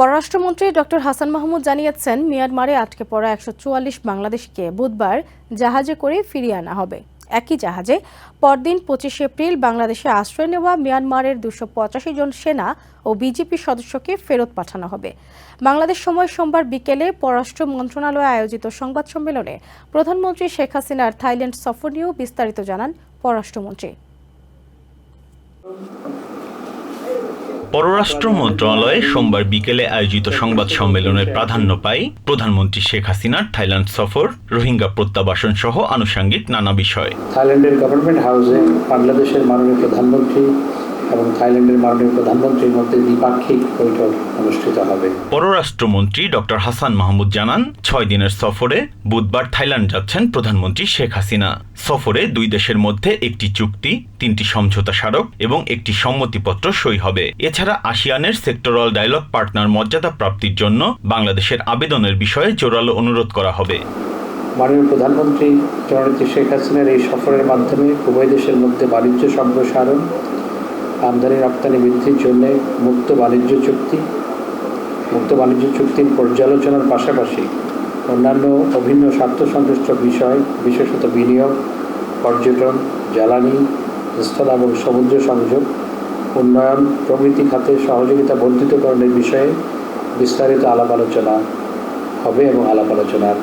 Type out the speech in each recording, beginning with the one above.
পররাষ্ট্রমন্ত্রী ডক্টর হাসান মাহমুদ জানিয়েছেন, মিয়ানমারে আটকে পড়া একশো চুয়াল্লিশ বাংলাদেশকে বুধবার জাহাজে করে ফিরিয়ে আনা হবে। একই জাহাজে পরদিন পঁচিশে এপ্রিল বাংলাদেশে আশ্রয় নেওয়া মিয়ানমারের দুশো পঁচাশি জন সেনা ও বিজেপি সদস্যকে ফেরত পাঠানো হবে। বাংলাদেশ সময় সোমবার বিকেলে পররাষ্ট্র মন্ত্রণালয়ে আয়োজিত সংবাদ সম্মেলনে প্রধানমন্ত্রী শেখ হাসিনার থাইল্যান্ড সফর নিয়েও বিস্তারিত জানান পররাষ্ট্রমন্ত্রী। পররাষ্ট্র মন্ত্রণালয়ে সোমবার বিকেলে আয়োজিত সংবাদ সম্মেলনের প্রাধান্য পায় প্রধানমন্ত্রী শেখ হাসিনার থাইল্যান্ড সফর, রোহিঙ্গা প্রত্যাবাসন সহ আনুষঙ্গিক নানা বিষয়। থাইল্যান্ডের গভর্নমেন্ট হাউসে বাংলাদেশের মাননীয় প্রধানমন্ত্রী এবং থাইল্যান্ডের মাননীয় প্রধানমন্ত্রীর মধ্যে দ্বিপাক্ষিক বৈঠক অনুষ্ঠিত হবে। পররাষ্ট্রমন্ত্রী ডক্টর হাসান মাহমুদ জানান ছয় দিনের সফরে বুধবার থাইল্যান্ড যাচ্ছেন প্রধানমন্ত্রী শেখ হাসিনা। সফরে দুই দেশের মধ্যে একটি চুক্তি তিনটি সমঝোতা স্মারক এবং একটি সম্মতিপত্র সই হবে। এছাড়া আসিয়ানের সেক্টরাল ডায়ালগ পার্টনার মর্যাদা প্রাপ্তির জন্য বাংলাদেশের আবেদনের বিষয়ে জোরালো অনুরোধ করা হবে। মাননীয় প্রধানমন্ত্রী জননেত্রী শেখ হাসিনার এই সফরের মাধ্যমে উভয় দেশের মধ্যে বাণিজ্য সম্প্রসারণ আমদানি রপ্তানি বৃদ্ধির জন্য মুক্ত বাণিজ্য চুক্তি, মুক্ত বাণিজ্য চুক্তির পর্যালোচনার পাশাপাশি অন্যান্য অভিন্ন স্বার্থ সংশ্লিষ্ট বিষয়, বিশেষত বিনিয়োগ, পর্যটন, জ্বালানি, স্থল এবং সমুদ্র সংযোগ, উন্নয়ন প্রভৃতি খাতে সহযোগিতা বর্ধিতকরণের বিষয়ে বিস্তারিত আলাপ আলোচনা হবে এবং আলাপ আলোচনার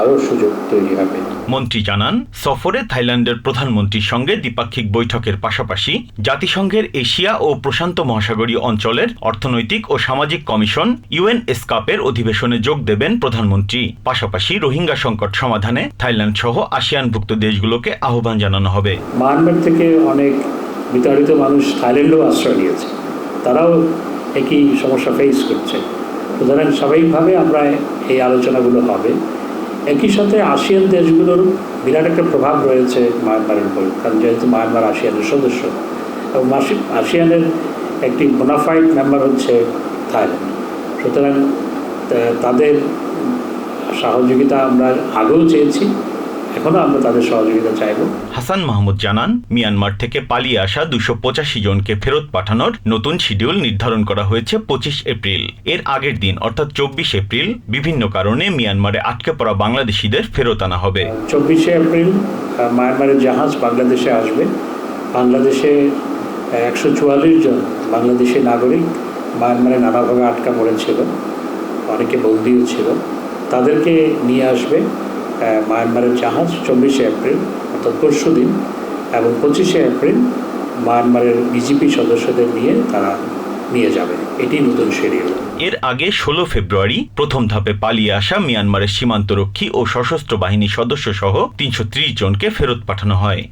আরও সুযোগ তৈরি হবে। মন্ত্রী জানান সফরে থাইল্যান্ডের প্রধানমন্ত্রীর সঙ্গে দ্বিপাক্ষিক বৈঠকের পাশাপাশি জাতিসংঘের এশিয়া ও প্রশান্ত মহাসাগরীয় অঞ্চলের অর্থনৈতিক ও সামাজিক কমিশন ইউএন এসকাপের অধিবেশনে যোগ দেবেন প্রধানমন্ত্রী। পাশাপাশি রোহিঙ্গা সংকট সমাধানে থাইল্যান্ড সহ আসিয়ানভুক্ত দেশগুলোকে আহ্বান জানানো হবে। মায়ানমার থেকে অনেক বিতাড়িত মানুষ থাইল্যান্ডেও আশ্রয় নিয়েছে। তারাও একই সমস্যা ফেস করছে। সুতরাং স্বাভাবিকভাবে আমরা এই আলোচনাগুলো হবে। একই সাথে আসিয়ান দেশগুলোর বিরাট একটা প্রভাব রয়েছে মায়ানমারের উপর। কারণ যেহেতু মায়ানমার আসিয়ানের সদস্য, এবং আসি- আসিয়ানের একটি বোনাফাইড মেম্বার হচ্ছে থাইল্যান্ড। সুতরাং তাদের সহযোগিতা আমরা আগেও চেয়েছি। এখনও আমরা তাদের সহযোগিতা চাইব। হাসান মাহমুদ জানান মিয়ানমার থেকে পালিয়ে আসা দুশো পঁচাশি জনকে ফেরত পাঠানোর নতুন শিডিউল নির্ধারণ করা হয়েছে পঁচিশ এপ্রিল। এর আগের দিন অর্থাৎ চব্বিশ এপ্রিল বিভিন্ন কারণে মিয়ানমারে আটকে পড়া বাংলাদেশিদের ফেরত আনা হবে। চব্বিশে এপ্রিল মায়ানমারের জাহাজ বাংলাদেশে আসবে। বাংলাদেশে একশো চুয়াল্লিশ জন বাংলাদেশি নাগরিক মায়ানমারে নানাভাবে আটকা পড়েছিল অনেকে বন্দিও ছিল। তাদেরকে নিয়ে আসবে। মায়ানমারের জাহাজ চব্বিশে এপ্রিল, অর্থাৎ পরশু দিন, এবং পঁচিশে এপ্রিল মায়ানমারের বিজেপি সদস্যদের নিয়ে তারা নিয়ে যাবে। এটি নতুন শিডিউল এর আগে ষোলো ফেব্রুয়ারি প্রথম ধাপে পালিয়ে আসা মিয়ানমারের সীমান্তরক্ষী ও সশস্ত্র বাহিনী সদস্য সহ তিনশো ত্রিশ জনকে ফেরত পাঠানো হয়।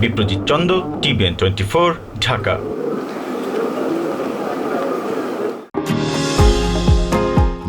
Biprajit Chanda, TVN twenty Dhaka.